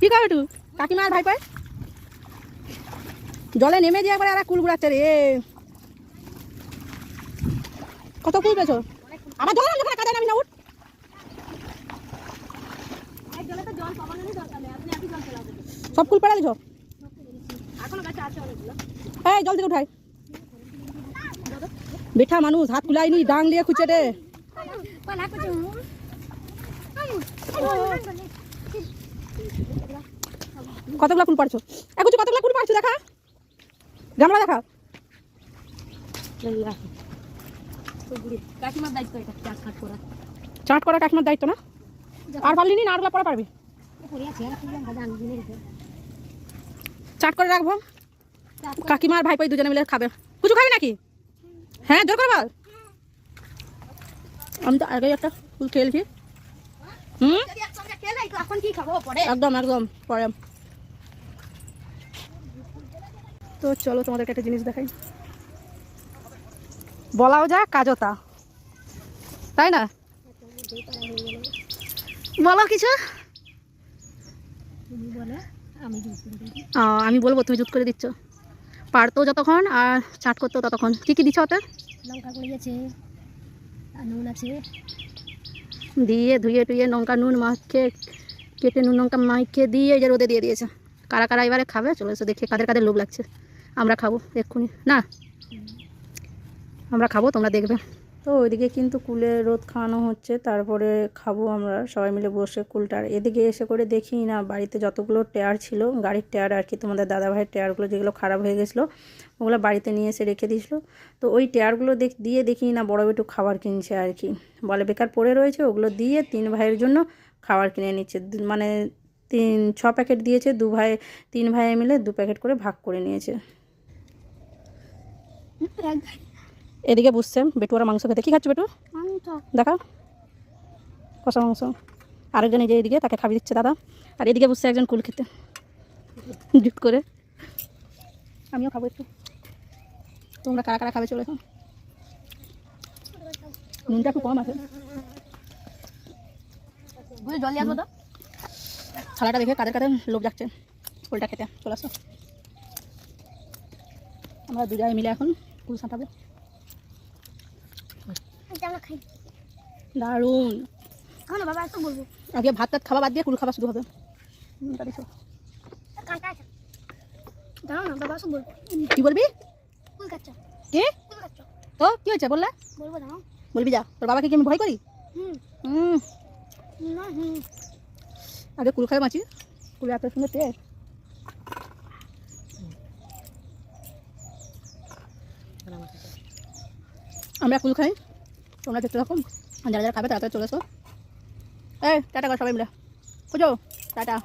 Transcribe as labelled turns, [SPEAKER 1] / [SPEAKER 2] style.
[SPEAKER 1] কি খাবে একটু কাকিমা আর ভাই পায় জলে নেমে দিয়ে একবার আর কুল ঘুরাচ্ছে রে কত কুল পেয়েছ আমার জলে নামলে কাদা নামি না উঠ সব কুল পেড়া দিছো এই জল থেকে উঠাই বেঠা মানুষ হাত কুলাইনি ডাং দিয়ে খুঁজে রে কতগুলা কুল পারছ এখন কতগুলো কুল পারছ দেখা। গামলা দেখা।
[SPEAKER 2] কাকিমার দায়িত্ব এটা চাষ করা।
[SPEAKER 1] চাট করা কাকিমার দায়িত্ব না? আর পারলি নি না আরগুলা পড়া পারবি? চাট করে রাখব। কাকিমা আর ভাইপাই দুজনে মিলে খাবে। কিছু খাবি নাকি? হ্যাঁ জোর করবা আমি তো আগে একটা ফুল খেয়েছি। হুম? একদম একদম পরে। তো চলো তোমাদেরকে একটা জিনিস দেখাই। বলাও যা কাজও তা। তাই না? বলো কিছু?
[SPEAKER 2] আমি
[SPEAKER 1] বলব তুমি জুত করে দিচ্ছ। পারতো যতক্ষণ আর চাট করতো ততক্ষণ। কী কী দিচ্ছ ওতে?
[SPEAKER 2] লঙ্কা গুঁড়ি আছে আর নুন আছে।
[SPEAKER 1] দিয়ে ধুয়ে টুয়ে লঙ্কা নুন মাখে কেটে নুন লঙ্কা মাখে দিয়ে এই যে রোদে দিয়ে দিয়েছে। কারা কারা এবারে খাবে চলে এসে দেখে কাদের কাদের লোভ লাগছে। আমরা খাব, এক্ষুনি। না, আমরা খাব, তোমরা দেখবে। তো ওইদিকে কিন্তু কুলে রোদ খাওয়ানো হচ্ছে, তারপরে খাব আমরা সবাই মিলে বসে কুলটার এদিকে এসে করে দেখি না, বাড়িতে যতগুলো টায়ার ছিল, গাড়ির টায়ার আর কি, তোমাদের দাদাভাইয়ের টায়ারগুলো যেগুলো খারাপ হয়ে গেছিল, ওগুলো বাড়িতে নিয়ে এসে রেখে দিয়েছিলো। তো ওই টায়ারগুলো দেখ, দিয়ে দেখি না, বড় একটু খাবার কিনছে আর কি। বলে, বেকার পড়ে রয়েছে, ওগুলো দিয়ে তিন ভাইয়ের জন্য খাবার কিনে নিচ্ছে। মানে তিন, ছ প্যাকেট দিয়েছে, দু ভাই, তিন ভাই মিলে দু প্যাকেট করে ভাগ করে নিয়েছে। এদিকে বুঝছে বেটু ওরা মাংস খেতে। কী খাচ্ছে বেটু? দেখা কষা মাংস। আরেকজন এই যে এদিকে তাকে খাবি দিচ্ছে দাদা। আর এদিকে বসছে একজন কুল খেতে। জুট করে। আমিও খাব একটু। তোমরা কারা কারা খাবে চলে এসো নুনটা একটু কম আছে।
[SPEAKER 2] জল দিয়ে আসব তো।
[SPEAKER 1] থালাটা দেখে কাদের কাদের লোক যাচ্ছে। কুলটা খেতে। চলে আসো। আমরা দু জায়গায় মিলে এখন কুল সাঁটাবো
[SPEAKER 2] আমরা খাই।
[SPEAKER 1] দারুণ।
[SPEAKER 2] খাও না বাবা বলব?
[SPEAKER 1] আগে ভাত টাত খাওয়া বাদ দিয়ে কুল খাওয়া শুরু হবে। কি বলবি? কি? তো কি হয়েছে বললে?
[SPEAKER 2] বলবি
[SPEAKER 1] যা তোর বাবাকে কি আমি ভয় করি?
[SPEAKER 2] হুম।
[SPEAKER 1] আগে কুল খাই মাছি। কুলে এত সুন্দর টেস্ট। আমরা কুল খাই, তোমরা দেখতে থাকো। আর যারা যারা খাবে তাড়াতাড়ি চলে এসো। এই, টাটা কর সবাই মিলে। খুঁজো, টাটা।